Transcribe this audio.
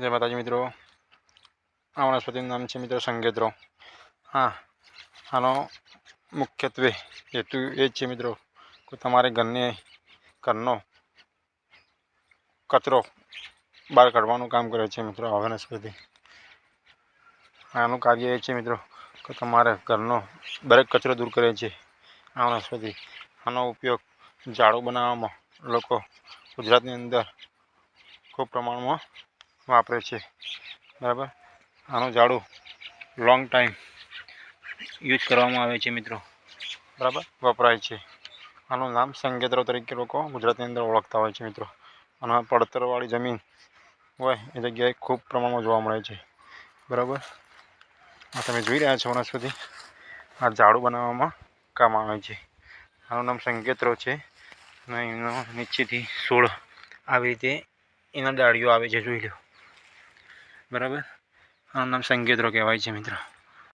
જય માતાજી મિત્રો. આ વનસ્પતિનું નામ છે મિત્રો સંગેત્રો હા, આનો મુખ્યત્વે હેતુ એ જ છે મિત્રો કે તમારે ઘરને ઘરનો કચરો બહાર કાઢવાનું કામ કરે છે મિત્રો આ વનસ્પતિ. આનું કાર્ય એ છે મિત્રો કે તમારે ઘરનો દરેક કચરો દૂર કરે છે આ વનસ્પતિ. આનો ઉપયોગ ઝાડુ બનાવવામાં લોકો ગુજરાતની અંદર ખૂબ પ્રમાણમાં વાપરે છે. બરાબર? આનું ઝાડુ લોંગ ટાઈમ યુઝ કરવામાં આવે છે મિત્રો. બરાબર? વપરાય છે. આનું નામ સંગેતરો તરીકે લોકો ગુજરાતની અંદર ઓળખતા હોય છે મિત્રો. અને પડતરવાળી જમીન હોય એ જગ્યાએ ખૂબ પ્રમાણમાં જોવા મળે છે. બરાબર? આ તમે જોઈ રહ્યા છો વનસ્પતિ આ ઝાડુ બનાવવામાં કામ આવે છે. આનું નામ સંગેત્રો છે. અને એનો નીચેથી સોળ આવી રીતે એના ડાળીઓ આવે છે, જોઈ લો. બરાબર? આનું નામ સંગેત્રો કહેવાય છે મિત્રો.